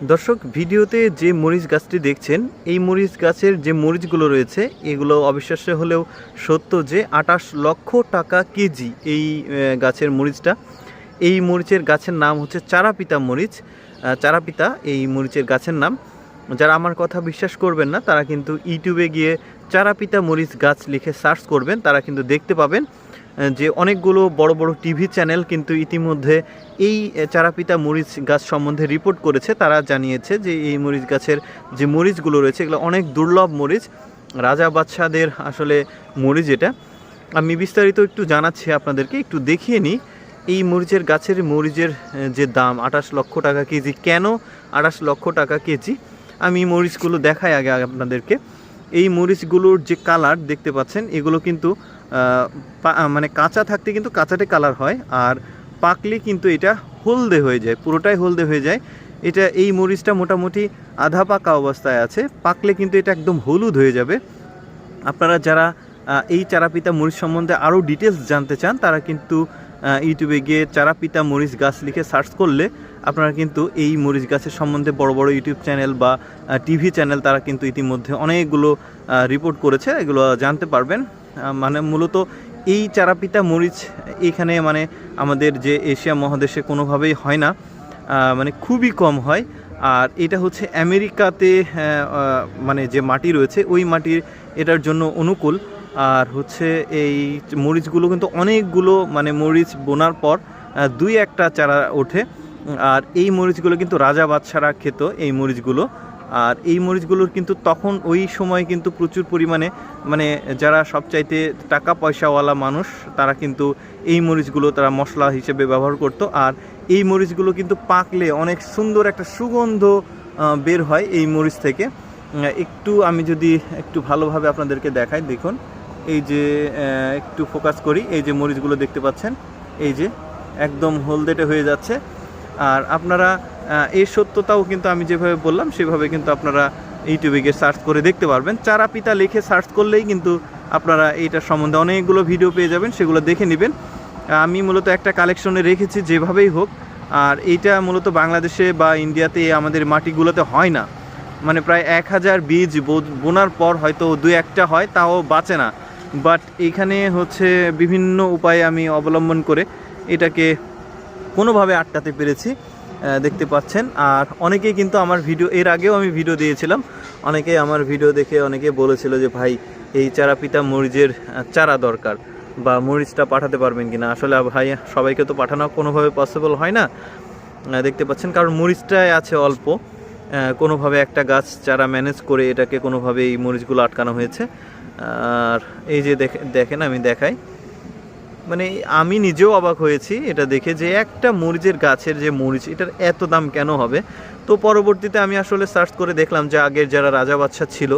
দর্শক, ভিডিওতে যে মরিচ গাছটি দেখছেন, এই মরিচ গাছের যে মরিচগুলো রয়েছে, এগুলো অবিশ্বাস্য হলেও সত্য যে আটাশ লক্ষ টাকা কেজি এই গাছের মরিচটা। এই মরিচের গাছের নাম হচ্ছে চারাপিতা মরিচ। চারাপিতা এই মরিচের গাছের নাম। যারা আমার কথা বিশ্বাস করবেন না, তারা কিন্তু ইউটিউবে গিয়ে চারাপিতা মরিচ গাছ লিখে সার্চ করবেন, তারা কিন্তু দেখতে পাবেন। যে অনেকগুলো বড় বড় টিভি চ্যানেল কিন্তু ইতিমধ্যে এই চারাপিতা মরিচ গাছ সম্বন্ধে রিপোর্ট করেছে। তারা জানিয়েছে যে এই মরিচ গাছের যে মরিচগুলো রয়েছে, এগুলো অনেক দুর্লভ মরিচ। রাজা বাদশাদের আসলে মরিচ এটা। আমি বিস্তারিত একটু জানাচ্ছি আপনাদেরকে, একটু দেখিয়ে নিই। এই মরিচের গাছের মরিচের যে দাম, আঠাশ লক্ষ টাকা কেজি, কেন আঠাশ লক্ষ টাকা কেজি? আমি মরিচগুলো দেখাই আগে আপনাদেরকে। এই মরিচগুলোর যে কালার দেখতে পাচ্ছেন, এগুলো কিন্তু মানে কাঁচা থাকতে কিন্তু কাঁচাটে কালার হয় আর পাকলে কিন্তু এটা হলদে হয়ে যায়, পুরোটাই হলদে হয়ে যায়। এটা, এই মরিচটা মোটামুটি আধা পাকা অবস্থায় আছে, পাকলে কিন্তু এটা একদম হলুদ হয়ে যাবে। আপনারা যারা এই চারাপিতা মরিচ সম্বন্ধে আরও ডিটেলস জানতে চান, তারা কিন্তু ইউটিউবে গিয়ে চারাপিতা মরিচ গাছ লিখে সার্চ করলে আপনারা কিন্তু এই মরিচ গাছের সম্বন্ধে বড় বড় ইউটিউব চ্যানেল বা টিভি চ্যানেল তারা কিন্তু ইতিমধ্যে অনেকগুলো রিপোর্ট করেছে, এগুলো জানতে পারবেন। মানে মূলত এই চারাপিতা মরিচ এখানে মানে আমাদের যে এশিয়া মহাদেশে কোনোভাবেই হয় না মানে খুবই কম হয়। আর এটা হচ্ছে আমেরিকাতে মানে যে মাটি রয়েছে, ওই মাটির এটার জন্য অনুকূল। আর হচ্ছে এই মরিচগুলো কিন্তু অনেকগুলো মানে মরিচ বোনার পর দুই একটা চারা ওঠে। আর এই মরিচগুলো কিন্তু রাজা বাদশারা খেত, এই মরিচগুলো। আর এই মরিচগুলোর কিন্তু তখন ওই সময় কিন্তু প্রচুর পরিমাণে মানে যারা সবচাইতে টাকা পয়সাওয়ালা মানুষ, তারা কিন্তু এই মরিচগুলো তারা মশলা হিসেবে ব্যবহার করত। আর এই মরিচগুলো কিন্তু পাকলে অনেক সুন্দর একটা সুগন্ধ বের হয় এই মরিচ থেকে। একটু আমি যদি একটু ভালোভাবে আপনাদেরকে দেখাই, দেখুন। এই যে একটু ফোকাস করি, এই যে মরিচগুলো দেখতে পাচ্ছেন, এই যে একদম হলদেটে হয়ে যাচ্ছে। আর আপনারা এই সত্যতাও কিন্তু আমি যেভাবে বললাম, সেভাবে কিন্তু আপনারা ইউটিউবে গিয়ে সার্চ করে দেখতে পারবেন। চারা পিতা লিখে সার্চ করলেই কিন্তু আপনারা এইটার সম্বন্ধে অনেকগুলো ভিডিও পেয়ে যাবেন, সেগুলো দেখে নেবেন। আমি মূলত একটা কালেকশনে রেখেছি, যেভাবেই হোক। আর এইটা মূলত বাংলাদেশে বা ইন্ডিয়াতে আমাদের মাটিগুলোতে হয় না। মানে প্রায় এক হাজার বীজ বোনার পর হয়তো দু একটা হয়, তাও বাঁচে না। বাট এখানে হচ্ছে বিভিন্ন উপায়ে আমি অবলম্বন করে এটাকে কোনোভাবে আটকাতে পেরেছি দেখতে পাচ্ছেন। আর অনেকেই কিন্তু আমার ভিডিও, এর আগেও আমি ভিডিও দিয়েছিলাম। অনেকেই আমার ভিডিও দেখে অনেকে বলেছিল যে, ভাই, এই চারা পিতা মরিচের চারা দরকার বা মরিচটা পাঠাতে পারবেন কিনা? আসলে ভাই, সবাইকে তো পাঠানো কোনোভাবে পসিবল হয় না। দেখতে পাচ্ছেন, কারণ মরিচটাই আছে অল্প। কোনোভাবে একটা গাছ চারা ম্যানেজ করে এটাকে কোনোভাবে এই মরিচগুলো আটকানো হয়েছে। আর এই যে দেখে, দেখেন আমি দেখাই। মানে আমি নিজেও অবাক হয়েছি এটা দেখে যে একটা মরিচের গাছের যে মরিচ, এটার এত দাম কেন হবে? তো পরবর্তীতে আমি আসলে সার্চ করে দেখলাম যে আগের যারা রাজা বাচ্চা ছিল,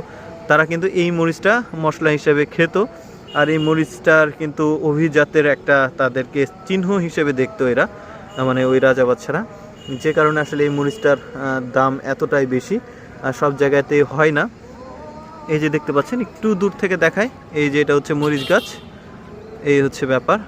তারা কিন্তু এই মরিচটা মশলা হিসেবে খেত। আর এই মরিচটার কিন্তু অভিজাতের একটা তাদেরকে চিহ্ন হিসেবে দেখতো এরা মানে ওই রাজা বাচ্চারা যে কারণে আসলে এই মরিচটার দাম এতটাই বেশি, আর সব জায়গাতে হয় না। এই যে দেখতে পাচ্ছেন, একটু দূর থেকে দেখায়, এই যে এটা হচ্ছে মরিচ গাছ, এই হচ্ছে ব্যাপার।